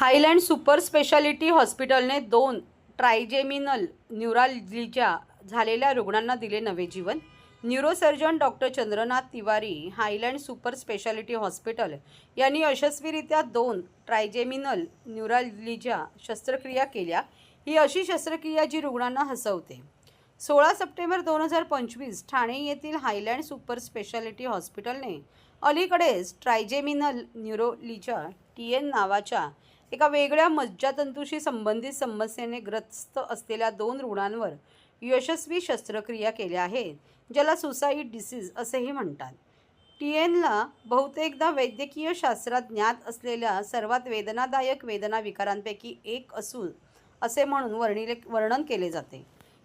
Highland super speciality हॉस्पिटलने दोन ट्रायजेमिनल न्यूरॉलजीच्या झालेल्या रुग्णांना दिले नवे जीवन. Neurosurgeon doctor Chandranath Tiwari Highland super speciality hospital यांनी यशस्वीरित्या दोन ट्रायजेमिनल न्यूरॉलजीच्या शस्त्रक्रिया केल्या. ही अशी शस्त्रक्रिया जी रुग्णांना हसवते. सोळा सप्टेंबर दोन हजार पंचवीस ठाणे येथील हायलँड सुपर स्पेशालिटी हॉस्पिटलने अलीकडेच ट्रायजेमिनल न्यूरोलीच्या टी एन नावाच्या एका वेगळ्या मज्जातंतूशी संबंधित समस्येने ग्रस्त असलेल्या दोन रुग्णांवर यशस्वी शस्त्रक्रिया केल्या आहेत ज्याला सुसाईड डिसीज असेही म्हणतात. टी एनला बहुतेकदा वैद्यकीय शास्त्रात ज्ञात असलेल्या सर्वात वेदनादायक वेदना विकारांपैकी एक असून असे म्हणून वर्णिले वर्णन केले जाते.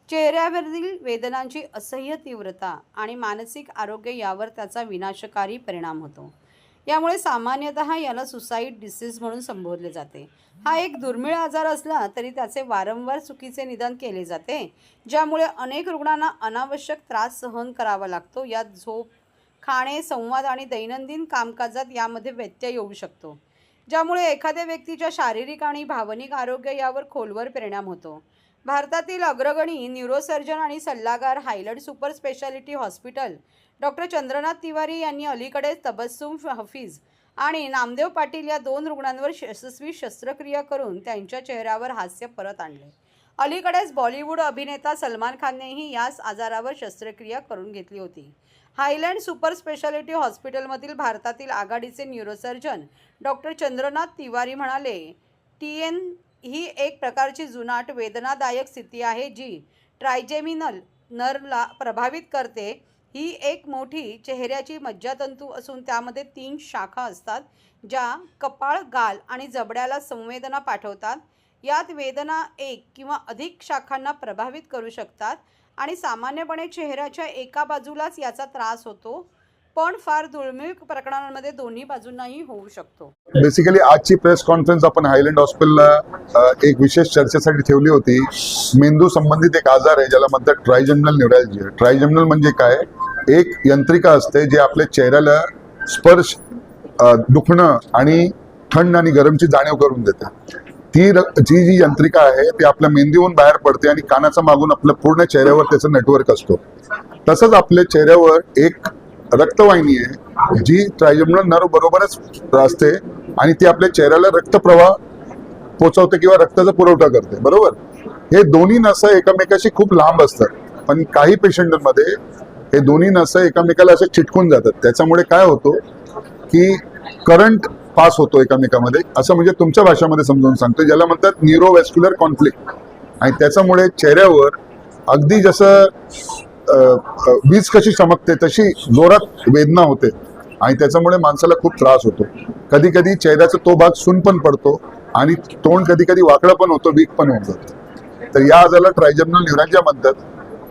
चेहऱ्यावरील वेदनांची असह्य तीव्रता आणि मानसिक आरोग्य यावर त्याचा विनाशकारी परिणाम होतो. यामुळे सामान्यतः याला सुसाईड डिसीज म्हणून संबोधले जाते. हा एक दुर्मिळ आजार असला तरी त्याचे वारंवार चुकीचे निदान केले जाते ज्यामुळे अनेक रुग्णांना अनावश्यक त्रास सहन करावा लागतो. यात झोप खाणे संवाद आणि दैनंदिन कामकाजात यामध्ये व्यत्यय येऊ शकतो ज्यामुळे एखाद्या व्यक्तीच्या शारीरिक आणि भावनिक आरोग्य यावर खोलवर परिणाम होतो. भारतातील अग्रगणी न्यूरोसर्जन आणि सल्लागार Highland super speciality hospital. Doctor Chandranath Tiwari यांनी अलीकडेच तबस्सुम हफीज आणि नामदेव पाटील या दोन रुग्णांवर यशस्वी शस्त्रक्रिया करून त्यांच्या चेहऱ्यावर हास्य परत आणले. अलीकडेच बॉलिवूड अभिनेता सलमान खाननेही याच आजारावर शस्त्रक्रिया करून घेतली होती. हायलँड सुपर स्पेशालिटी हॉस्पिटलमधील भारतातील आघाडीचे न्यूरोसर्जन डॉक्टर चंद्रनाथ तिवारी म्हणाले टी एन ही एक प्रकारची जुनाट वेदनादायक स्थिती आहे जी ट्रायजेमिनल नरला प्रभावित करते. ही एक मोठी चेहऱ्याची मज्जातंतू असून त्यामध्ये तीन शाखा असतात ज्या कपाळ गाल आणि जबड्याला संवेदना पाठवतात. यात वेदना एक किंवा अधिक शाखांना प्रभावित करू शकतात आणि सामान्यपणे चेहऱ्याच्या एका बाजूलाच याचा त्रास होतो. पण फार दुर्मिळ प्रकरणांमध्ये दोन्ही बाजूंनाही होऊ शकतो. बेसिकली आजची प्रेस कॉन्फरन्स आपण हायलँड हॉस्पिटलला एक विशेष चर्चेसाठी ठेवली होती. मेंदू संबंधित एक आजार आहे ज्याला म्हणतात ट्रायजमनल न्यूरॅलजी ट्रायजमनल म्हणजे काय? एक यंत्रिका असते जे आपल्या चेहऱ्याला स्पर्श दुखणं आणि थंड आणि गरमची जाणीव करून देते. ती जी जी यंत्रिका आहे ती आपल्या मेंदूहून बाहेर पडते आणि कानाचा मागून आपल्या पूर्ण चेहऱ्यावर त्याचं नेटवर्क असतो. तसंच आपल्या चेहऱ्यावर एक रक्तवाहिनी आहे जी ट्रायजमनल नर्व बरोबरच असते आणि ती आपल्या चेहऱ्याला रक्तप्रवाह पोचवते किंवा रक्ताचा पुरवठा करते बरोबर? हे दोन्ही नसं एकमेकाशी खूप लांब असतात. पण काही पेशंटमध्ये हे दोन्ही नसं एकमेकाला असे चिटकून जातात. त्याच्यामुळे काय होतो की करंट पास होतो एकमेकामध्ये. असं म्हणजे तुमच्या भाषेमध्ये समजावून सांगतो ज्याला म्हणतात न्यूरोवॅस्क्युलर कॉन्फ्लिक्ट. आणि त्याच्यामुळे चेहऱ्यावर अगदी जसं वीज कशी चमकते तशी जोरात वेदना होते आणि त्याच्यामुळे माणसाला खूप त्रास होतो. कधी कधी चेहऱ्याचा तो भाग सुन पण पडतो आणि तोंड कधी कधी वाकडं पण होतो वीक पण होऊन जातं. तर या आजाराला ट्रायजमनल न्यूरॅन्जिया म्हणतात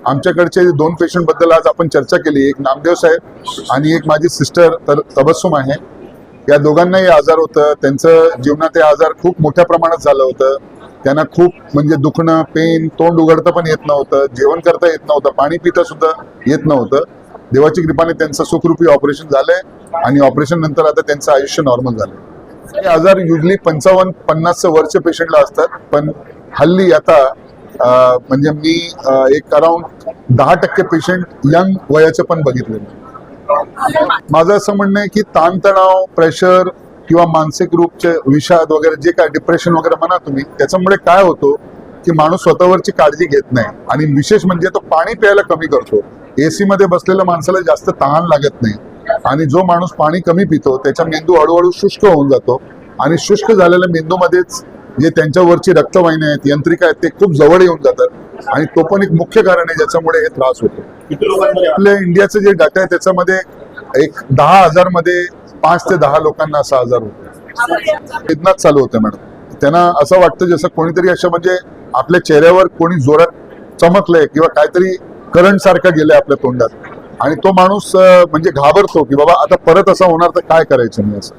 आमच्याकडचे दोन पेशंटबद्दल आज आपण चर्चा केली. एक नामदेव साहेब आणि एक माझी सिस्टर तर तबस्सुम आहे. या दोघांनाही आजार होतं. त्यांचं जीवनात हे आजार खूप मोठ्या प्रमाणात झालं होतं. त्यांना खूप म्हणजे दुखणं पेन तोंड उघडता पण येत नव्हतं जेवण करता येत नव्हतं पाणी पिता सुद्धा येत नव्हतं. देवाची कृपाने त्यांचं सुखरूपी ऑपरेशन झालंय आणि ऑपरेशन नंतर आता त्यांचं आयुष्य नॉर्मल झालंय. हे आजार युजली पंचावन्न पन्नास वर्ष पेशंटला असतात पण हल्ली आता म्हणजे मी एक अराउंड दहा टक्के पेशंट यंग वयाचे पण बघितले माझं असं म्हणणं आहे की ताणतणाव प्रेशर किंवा मानसिक रूपचे विषाद वगैरे जे काय डिप्रेशन वगैरे म्हणा तुम्ही त्याच्यामुळे काय होतो की माणूस स्वतःवरची काळजी घेत नाही. आणि विशेष म्हणजे तो पाणी प्यायला कमी करतो. एसी मध्ये बसलेल्या माणसाला जास्त तहान लागत नाही. आणि जो माणूस पाणी कमी पितो त्याचा मेंदू हळूहळू शुष्क होऊन जातो. आणि शुष्क झालेल्या मेंदूमध्येच जे त्यांच्यावरची रक्तवाहिन्या आहेत यंत्रिका आहेत ते खूप जवळ येऊन जातात. आणि तो पण एक मुख्य कारण आहे ज्याच्यामुळे हे त्रास होतो. आपल्या इंडियाचं जे डाटा आहे त्याच्यामध्ये एक दहा हजारमध्ये पाच ते दहा लोकांना असा आजार होतो वेदनाच चालू होते मॅडम. त्यांना असं वाटतं जसं कोणीतरी असं म्हणजे आपल्या चेहऱ्यावर कोणी जोरात चमकलंय किंवा काहीतरी करंट सारखं गेलंय आपल्या तोंडात. आणि तो माणूस म्हणजे घाबरतो की बाबा आता परत असं होणार तर काय करायचं मी असं.